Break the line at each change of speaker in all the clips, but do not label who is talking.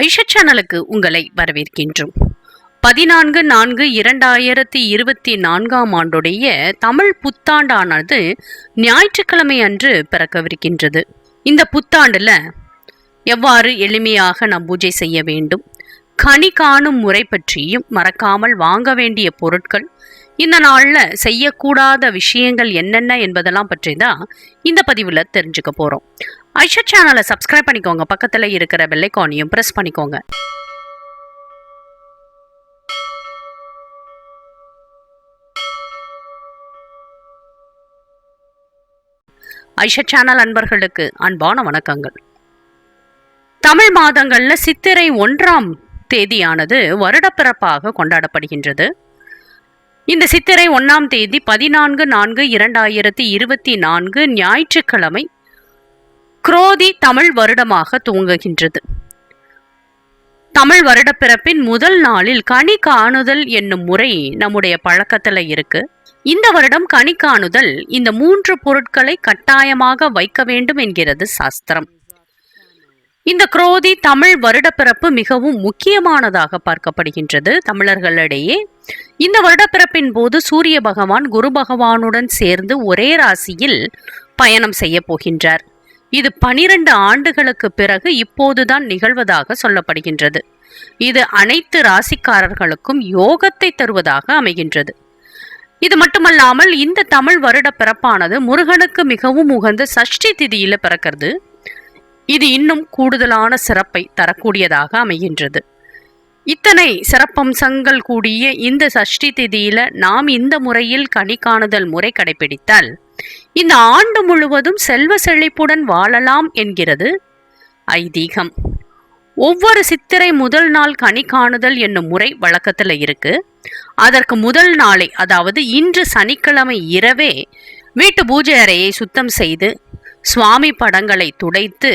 ஐஷா சேனலுக்கு உங்களை வரவேற்கின்றோம். பதினான்கு நான்கு இரண்டாயிரத்தி இருபத்தி நான்காம் ஆண்டுடைய தமிழ் புத்தாண்டானது ஞாயிற்றுக்கிழமை அன்று பிறக்கவிருக்கின்றது. இந்த புத்தாண்டில் எவ்வாறு எளிமையாக நாம் பூஜை செய்ய வேண்டும் கனி காணும் முறை பற்றியும் மறக்காமல் வாங்க வேண்டிய பொருட்கள் இந்த நாளில் செய்யக்கூடாத விஷயங்கள் என்னென்ன என்பதெல்லாம் பற்றி தான் இந்த பதிவில் தெரிஞ்சுக்க போகிறோம் ஐஷா சேனலை சப்ஸ்கிரைப் பண்ணிக்கோங்க. பக்கத்தில் இருக்கிற பெல்லைக்கானையும் ப்ரெஸ் பண்ணிக்கோங்க. ஐஷா சேனல் அன்பர்களுக்கு அன்பான வணக்கங்கள். தமிழ் மாதங்கள்ல சித்திரை ஒன்றாம் தேதியானது வருடப்பிறப்பாக கொண்டாடப்படுகின்றது. இந்த சித்திரை ஒன்றாம் தேதி பதினான்கு நான்கு இரண்டாயிரத்தி இருபத்தி நான்கு ஞாயிற்றுக்கிழமை குரோதி தமிழ் வருடமாக துவங்குகின்றது. தமிழ் வருடப்பிறப்பின் முதல் நாளில் கனி காணுதல் என்னும் முறை நம்முடைய பழக்கத்தில் இருக்கு. இந்த வருடம் கனி காணுதல் இந்த மூன்று பொருட்களை கட்டாயமாக வைக்க வேண்டும் என்கிறது சாஸ்திரம். இந்த குரோதி தமிழ் வருடப்பிறப்பு மிகவும் முக்கியமானதாக பார்க்கப்படுகின்றது தமிழர்களிடையே. இந்த வருடப்பிறப்பின் போது சூரிய பகவான் குரு பகவானுடன் சேர்ந்து ஒரே ராசியில் பயணம் செய்ய போகின்றார். இது பனிரெண்டு ஆண்டுகளுக்கு பிறகு இப்போதுதான் நிகழ்வதாக சொல்லப்படுகின்றது. இது அனைத்து ராசிக்காரர்களுக்கும் யோகத்தை தருவதாக அமைகின்றது. இது மட்டுமல்லாமல் இந்த தமிழ் வருட பிறப்பானது முருகனுக்கு மிகவும் உகந்த சஷ்டி திதியில பிறக்கிறது. இது இன்னும் கூடுதலான சிறப்பை தரக்கூடியதாக அமைகின்றது. இத்தனை சிறப்பம்சங்கள் கூடிய இந்த சஷ்டி திதியில நாம் இந்த முறையில் கனி காணுதல் முறை கடைபிடித்தால் இந்த ஆண்டு முழுவதும் செல்வ செழிப்புடன் வாழலாம் என்கிறது ஐதீகம். ஒவ்வொரு சித்திரை முதல் நாள் கனி காணுதல் என்னும் முறை வழக்கத்தில் இருக்கு. அதற்கு முதல் நாளை அதாவது இன்று சனிக்கிழமை இரவே வீட்டு பூஜை அறையை சுத்தம் செய்து சுவாமி படங்களை துடைத்து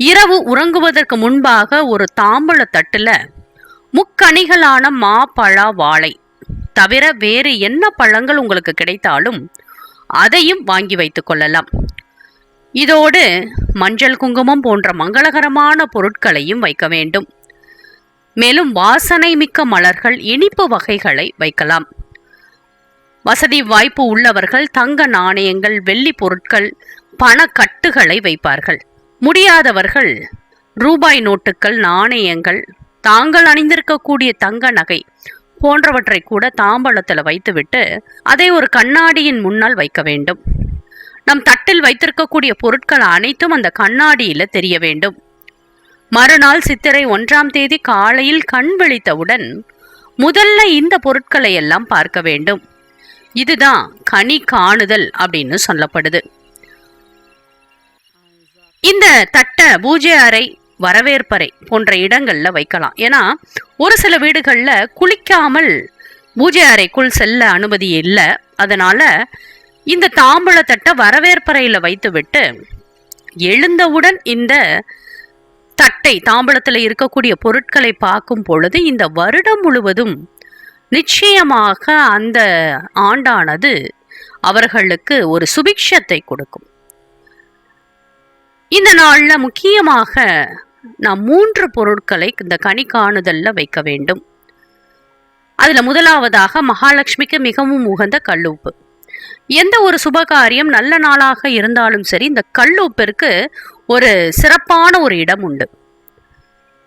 இரவு உறங்குவதற்கு முன்பாக ஒரு தாம்பழ தட்டுல முக்கணிகளான மா பழ வாழை. தவிர வேறு என்ன பழங்கள் உங்களுக்கு கிடைத்தாலும் அதையும் வாங்கி வைத்துக் கொள்ளலாம். இதோடு மஞ்சள் குங்குமம் போன்ற மங்களகரமான பொருட்களையும் வைக்க வேண்டும். மேலும் வாசனை மிக்க மலர்கள் இனிப்பு வகைகளை வைக்கலாம். வசதி வாய்ப்பு உள்ளவர்கள் தங்க நாணயங்கள் வெள்ளி பொருட்கள் பணக்கட்டுகளை வைப்பார்கள். முடியாதவர்கள் ரூபாய் நோட்டுகள் நாணயங்கள் தாங்கள் அணிந்திருக்கக்கூடிய தங்க நகை போன்றவற்றை கூட தாம்பழத்தில் வைத்துவிட்டு அதை ஒரு கண்ணாடியின் முன்னால் வைக்க வேண்டும். நம் தட்டில் வைத்திருக்கக்கூடிய பொருட்கள் அனைத்தும் அந்த கண்ணாடியில் தெரிய வேண்டும். மறுநாள் சித்திரை ஒன்றாம் தேதி காலையில் கண் விழித்தவுடன் முதல்ல இந்த பொருட்களை எல்லாம் பார்க்க வேண்டும். இதுதான் கனி காணுதல் அப்படின்னு சொல்லப்படுது. இந்த தட்டை பூஜை அறை வரவேற்பறை போன்ற இடங்கள்ல வைக்கலாம். ஏன்னா ஒரு சில வீடுகள்ல குளிக்காமல் பூஜை அறைக்குள் செல்ல அனுமதி இல்லை. அதனால இந்த தாம்பழ வரவேற்பறையில வைத்துவிட்டு எழுந்தவுடன் இந்த தட்டை தாம்பழத்தில் இருக்கக்கூடிய பொருட்களை பார்க்கும் பொழுது இந்த வருடம் முழுவதும் நிச்சயமாக அந்த ஆண்டானது அவர்களுக்கு ஒரு சுபிக்ஷத்தை கொடுக்கும். இந்த நாளில் முக்கியமாக நாம் மூன்று பொருட்களை இந்த கனி காணுதலில் வைக்க வேண்டும். அதில் முதலாவதாக மகாலட்சுமிக்கு மிகவும் உகந்த கல்லுப்பு. எந்த ஒரு சுபகாரியம் நல்ல நாளாக இருந்தாலும் சரி இந்த கல்லுப்பிற்கு ஒரு சிறப்பான ஒரு இடம் உண்டு.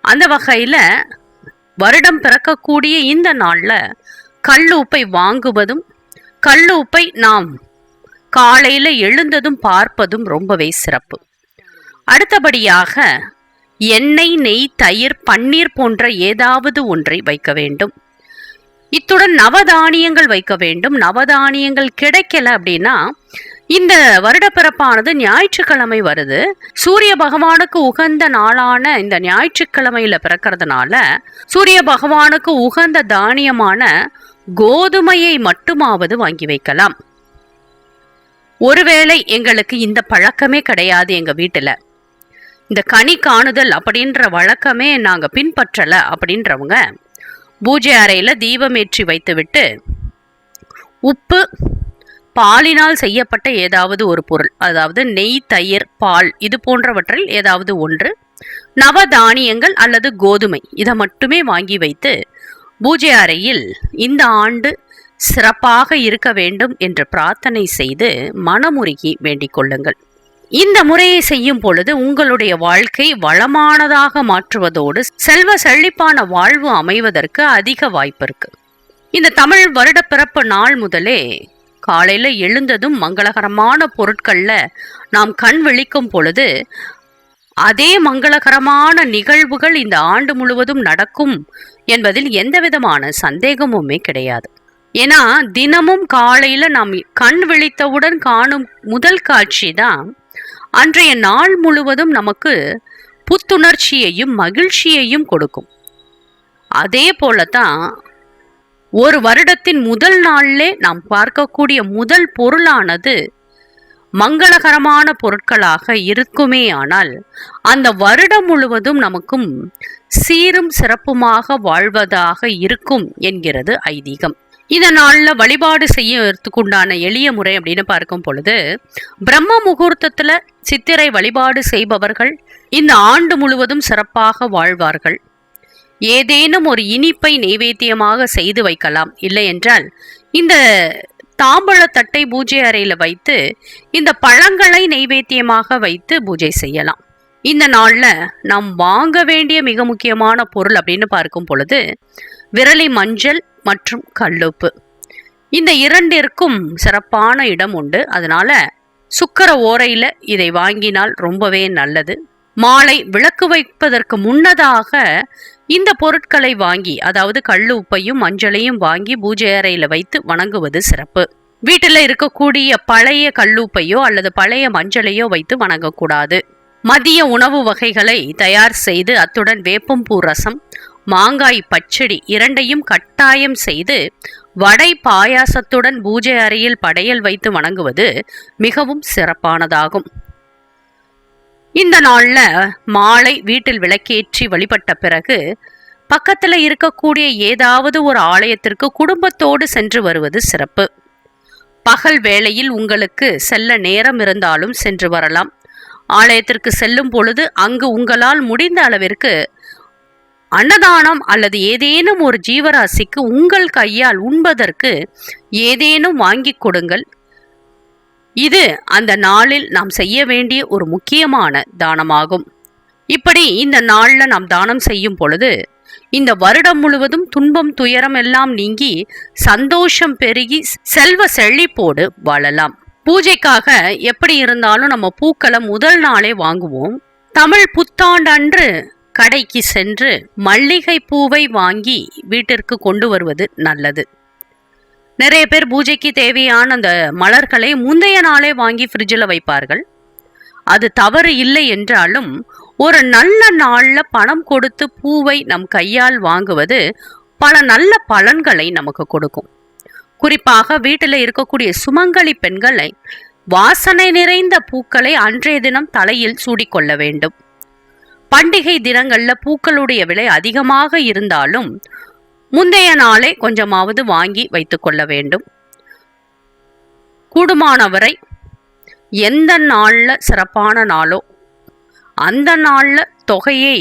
அந்த வகையில் வருடம் பிறக்கக்கூடிய இந்த நாளில் கல்லுப்பை வாங்குவதும் கல்லுப்பை நாம் காலையில் எழுந்ததும் பார்ப்பதும் ரொம்பவே சிறப்பு. அடுத்தபடியாக எண்ணெய் நெய் தயிர் பன்னீர் போன்ற ஏதாவது ஒன்றை வைக்க வேண்டும். இத்துடன் நவதானியங்கள் வைக்க வேண்டும். நவதானியங்கள் கிடைக்கல அப்படின்னா இந்த வருடப்பிறப்பானது ஞாயிற்றுக்கிழமை வருது. சூரிய பகவானுக்கு உகந்த நாளான இந்த ஞாயிற்றுக்கிழமையில பிறக்கிறதுனால சூரிய பகவானுக்கு உகந்த தானியமான கோதுமையை மட்டுமாவது வாங்கி வைக்கலாம். ஒருவேளை எங்களுக்கு இந்த பழக்கமே கிடையாது எங்க வீட்டுல. இந்த கனி காணுதல் அப்படின்ற வழக்கமே நாங்கள் பின்பற்றலை அப்படின்றவங்க. பூஜை அறையில் தீபமேற்றி வைத்துவிட்டு உப்பு பாலினால் செய்யப்பட்ட ஏதாவது ஒரு பொருள் அதாவது நெய் தயிர் பால் இது போன்றவற்றில் ஏதாவது ஒன்று நவதானியங்கள் அல்லது கோதுமை இதை மட்டுமே வாங்கி வைத்து பூஜை அறையில் இந்த ஆண்டு சிறப்பாக இருக்க வேண்டும் என்று பிரார்த்தனை செய்து மனமுருகி வேண்டிக் கொள்ளுங்கள். இந்த முறையை செய்யும் பொழுது உங்களுடைய வாழ்க்கை வளமானதாக மாற்றுவதோடு செல்வ செழிப்பான வாழ்வு அமைவதற்கு அதிக வாய்ப்பு இருக்கு. இந்த தமிழ் வருட பிறப்பு நாள் முதலே காலையில எழுந்ததும் மங்களகரமான பொருட்கள்ல நாம் கண் விழிக்கும் பொழுது அதே மங்களகரமான நிகழ்வுகள் இந்த ஆண்டு முழுவதும் நடக்கும் என்பதில் எந்தவிதமான சந்தேகமுமே கிடையாது. ஏன்னா தினமும் காலையில நாம் கண் விழித்தவுடன் காணும் முதல் காட்சி தான் அன்றைய நாள் முழுவதும் நமக்கு புத்துணர்ச்சியையும் மகிழ்ச்சியையும் கொடுக்கும். அதே போலத்தான் ஒரு வருடத்தின் முதல் நாளிலே நாம் பார்க்கக்கூடிய முதல் பொருளானது மங்களகரமான பொருட்களாக இருக்குமே ஆனால் அந்த வருடம் முழுவதும் நமக்கும் சீரும் சிறப்புமாக வாழ்வதாக இருக்கும் என்கிறது ஐதீகம். இந்த நாளில் வழிபாடு செய்யறதுக்குண்டான எளிய முறை அப்படின்னு பார்க்கும் பொழுது பிரம்ம முகூர்த்தத்தில் சித்திரை வழிபாடு செய்பவர்கள் இந்த ஆண்டு முழுவதும் சிறப்பாக வாழ்வார்கள். ஏதேனும் ஒரு இனிப்பை நைவேத்தியமாக செய்து வைக்கலாம். இல்லை என்றால் இந்த தாம்பழத்தட்டை பூஜை அறையில் வைத்து இந்த பழங்களை நைவேத்தியமாக வைத்து பூஜை செய்யலாம். இந்த நாளில் நாம் வாங்க வேண்டிய மிக முக்கியமான பொருள் அப்படின்னு பார்க்கும் பொழுது விரலி மஞ்சள் மற்றும் கல்லுப்பு. இந்த இரண்டிற்கும் சிறப்பான இடம் உண்டு. அதனால சுக்கர ஓரையில இதை வாங்கினால் ரொம்பவே நல்லது. மாலை விளக்கு வைப்பதற்கு முன்னதாக இந்த பொருட்களை வாங்கி அதாவது கள்ளு உப்பையும் மஞ்சளையும் வாங்கி பூஜை அறையில வைத்து வணங்குவது சிறப்பு. வீட்டில் இருக்கக்கூடிய பழைய கல்லுப்பையோ அல்லது பழைய மஞ்சளையோ வைத்து வணங்கக்கூடாது. மதிய உணவு வகைகளை தயார் செய்து அத்துடன் வேப்பம்பூ ரசம் மாங்காய் பச்சடி இரண்டையும் கட்டாயம் செய்து வடை பாயாசத்துடன் பூஜை அறையில் படையல் வைத்து வணங்குவது மிகவும் சிறப்பானதாகும். இந்த நாள்ல மாலை வீட்டில் விளக்கேற்றி வழிபட்ட பிறகு பக்கத்துல இருக்கக்கூடிய ஏதாவது ஒரு ஆலயத்திற்கு குடும்பத்தோடு சென்று வருவது சிறப்பு. பகல் வேளையில் உங்களுக்கு செல்ல நேரம் இருந்தாலும் சென்று வரலாம். ஆலயத்திற்கு செல்லும் பொழுது அங்கு உங்களால் முடிந்த அளவிற்கு அன்னதானம் அல்லது ஏதேனும் ஒரு ஜீவராசிக்கு உங்கள் கையால் உண்பதற்கு ஏதேனும் வாங்கி கொடுங்கள். இது அந்த நாளில் நாம் செய்ய வேண்டிய ஒரு முக்கியமான தானமாகும். இப்படி இந்த நாளில் நாம் தானம் செய்யும் பொழுது இந்த வருடம் முழுவதும் துன்பம் துயரம் எல்லாம் நீங்கி சந்தோஷம் பெருகி செல்வ செழிப்போடு வாழலாம். பூஜைக்காக எப்படி இருந்தாலும் நம்ம பூக்களை முதல் நாளே வாங்குவோம். தமிழ் புத்தாண்டன்று கடைக்கு சென்று மல்லிகை பூவை வாங்கி வீட்டிற்கு கொண்டு வருவது நல்லது. நிறைய பேர் பூஜைக்கு தேவையான அந்த மலர்களை முந்தைய நாளே வாங்கி ஃப்ரிட்ஜில் வைப்பார்கள். அது தவறு இல்லை என்றாலும் ஒரு நல்ல நாளில் பணம் கொடுத்து பூவை நம் கையால் வாங்குவது பல நல்ல பலன்களை நமக்கு கொடுக்கும். குறிப்பாக வீட்டில் இருக்கக்கூடிய சுமங்கலி பெண்களை வாசனை நிறைந்த பூக்களை அன்றைய தினம் தலையில் சூடிக்கொள்ள வேண்டும். பண்டிகை தினங்கள்ல பூக்களுடைய விலை அதிகமாக இருந்தாலும் முந்தைய நாளே கொஞ்சமாவது வாங்கி வைத்துக்கொள்ள வேண்டும். கூடுமானவரை எந்த நாளில் சிறப்பான நாளோ அந்த நாளில் தொகையை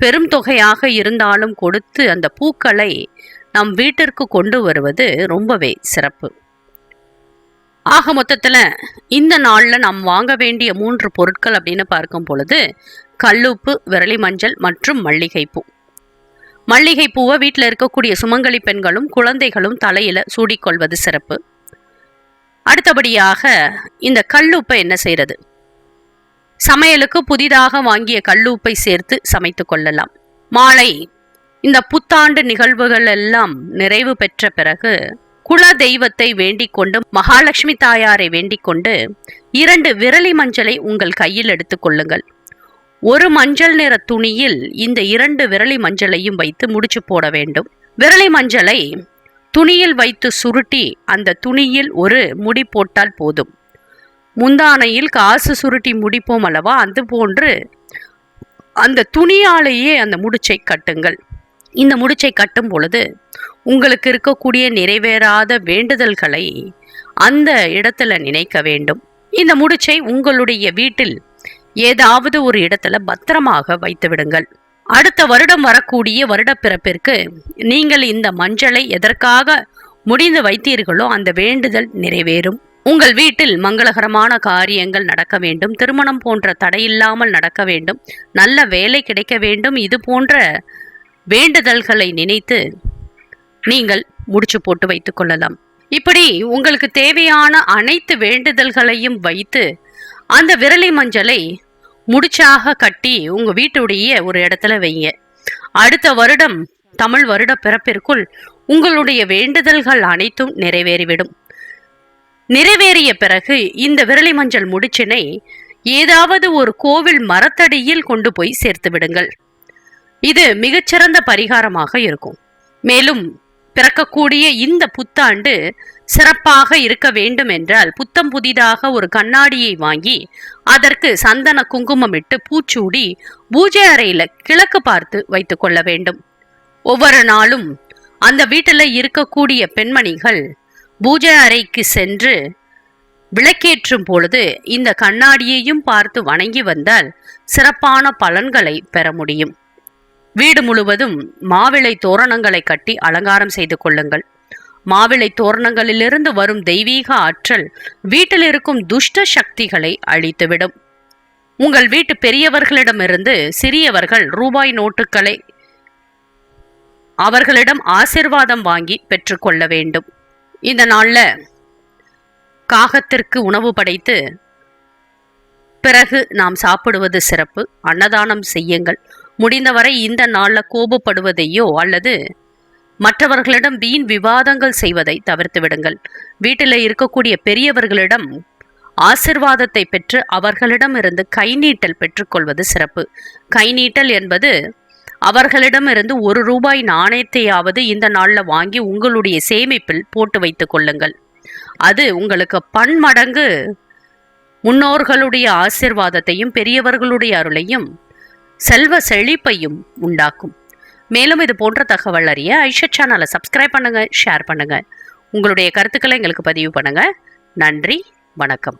பெரும் தொகையாக இருந்தாலும் கொடுத்து அந்த பூக்களை நம் வீட்டிற்கு கொண்டு வருவது ரொம்பவே சிறப்பு. ஆக மொத்தத்தில் இந்த நாளில் நாம் வாங்க வேண்டிய மூன்று பொருட்கள் அப்படின்னு பார்க்கும் பொழுது கல்லுப்பு விரலி மஞ்சள் மற்றும் மல்லிகைப்பூ. மல்லிகைப்பூவை வீட்டில் இருக்கக்கூடிய சுமங்கலி பெண்களும் குழந்தைகளும் தலையில் சூடிக்கொள்வது சிறப்பு. அடுத்தபடியாக இந்த கல்லுப்பை என்ன செய்கிறது சமையலுக்கு புதிதாக வாங்கிய கல்லுப்பை சேர்த்து சமைத்து கொள்ளலாம். மாலை இந்த புத்தாண்டு நிகழ்வுகள் எல்லாம் நிறைவு பெற்ற பிறகு குல தெய்வத்தை வேண்டிக் கொண்டு மகாலட்சுமி தாயாரை வேண்டிக் கொண்டு இரண்டு விரலி மஞ்சளை உங்கள் கையில் எடுத்துக்கொள்ளுங்கள் ஒரு மஞ்சள் நிற துணியில் இந்த இரண்டு விரலி மஞ்சளையும் வைத்து முடிச்சு போட வேண்டும். விரலி மஞ்சளை துணியில் வைத்து சுருட்டி அந்த துணியில் ஒரு முடி போட்டால் போதும். முந்தானையில் காசு சுருட்டி முடிப்போம் அல்லவா? அது போன்று அந்த துணியாலேயே அந்த முடிச்சை கட்டுங்கள். இந்த முடிச்சை கட்டும் பொழுது உங்களுக்கு இருக்கக்கூடிய நிறைவேறாத வேண்டுதல்களை அந்த இடத்துல நினைக்க வேண்டும். இந்த முடிச்சை உங்களுடைய வீட்டில் ஏதாவது ஒரு இடத்துல பத்திரமாக வைத்து விடுங்கள். அடுத்த வருடம் வரக்கூடிய வருடப்பிறப்பிற்கு நீங்கள் இந்த மஞ்சளை எதற்காக முடிந்து வைத்தீர்களோ அந்த வேண்டுதல் நிறைவேறும். உங்கள் வீட்டில் மங்களகரமான காரியங்கள் நடக்க வேண்டும். திருமணம் போன்ற தடையில்லாமல் நடக்க வேண்டும். நல்ல வேலை கிடைக்க வேண்டும். இது போன்ற வேண்டுதல்களை நினைத்து நீங்கள் முடிச்சு போட்டு வைத்துக் கொள்ளலாம். இப்படி உங்களுக்கு தேவையான அனைத்து வேண்டுதல்களையும் வைத்து அந்த விரலி மஞ்சளை முடிச்சாக கட்டி உங்க வீட்டுடைய ஒரு இடத்துல வைங்க. அடுத்த வருடம் தமிழ் வருட பிறப்பிற்குள் உங்களுடைய வேண்டுதல்கள் அனைத்தும் நிறைவேறிவிடும். நிறைவேறிய பிறகு இந்த விரலி மஞ்சள் முடிச்சினை ஏதாவது ஒரு கோவில் மரத்தடியில் கொண்டு போய் சேர்த்து விடுங்கள். இது மிகச்சிறந்த பரிகாரமாக இருக்கும். மேலும் பிறக்கக்கூடிய இந்த புத்தாண்டு சிறப்பாக இருக்க வேண்டும் என்றால் புத்தம் புதிதாக ஒரு கண்ணாடியை வாங்கி அதற்கு சந்தன குங்குமம் இட்டு பூச்சூடி பூஜை அறையில கிழக்கு பார்த்து வைத்து கொள்ள வேண்டும். ஒவ்வொரு நாளும் அந்த வீட்டில் இருக்கக்கூடிய பெண்மணிகள் பூஜை அறைக்கு சென்று விளக்கேற்றும் பொழுது இந்த கண்ணாடியையும் பார்த்து வணங்கி வந்தால் சிறப்பான பலன்களை பெற முடியும். வீடு முழுவதும் மாவிளை தோரணங்களை கட்டி அலங்காரம் செய்து கொள்ளுங்கள். மாவிளை தோரணங்களிலிருந்து வரும் தெய்வீக ஆற்றல் வீட்டில் இருக்கும் துஷ்ட சக்திகளை அழித்துவிடும். உங்கள் வீட்டு பெரியவர்களிடமிருந்து சிறியவர்கள் ரூபாய் நோட்டுகளை அவர்களிடம் ஆசிர்வாதம் வாங்கி பெற்றுக்கொள்ள வேண்டும். இந்த நாளில் காகத்திற்கு உணவு படைத்து பிறகு நாம் சாப்பிடுவது சிறப்பு. அன்னதானம் செய்யுங்கள். முடிந்தவரை இந்த நாளில் கோபப்படுவதையோ அல்லது மற்றவர்களிடம் வீண் விவாதங்கள் செய்வதை தவிர்த்து விடுங்கள். வீட்டில் இருக்கக்கூடிய பெரியவர்களிடம் ஆசிர்வாதத்தை பெற்று அவர்களிடமிருந்து கை நீட்டல் பெற்றுக்கொள்வது சிறப்பு. கை நீட்டல் என்பது அவர்களிடமிருந்து ஒரு ரூபாய் நாணயத்தையாவது இந்த நாளில் வாங்கி உங்களுடைய சேமிப்பில் போட்டு வைத்துக் கொள்ளுங்கள். அது உங்களுக்கு பன்மடங்கு முன்னோர்களுடைய ஆசிர்வாதத்தையும் பெரியவர்களுடைய அருளையும் செல்வ செழிப்பையும் உண்டாக்கும். மேலும் இது போன்ற தகவல் அறிய ஐஷா சேனலை சப்ஸ்கிரைப் பண்ணுங்கள் ஷேர் பண்ணுங்கள் உங்களுடைய கருத்துக்களை எங்களுக்கு பதிவு பண்ணுங்கள் நன்றி வணக்கம்.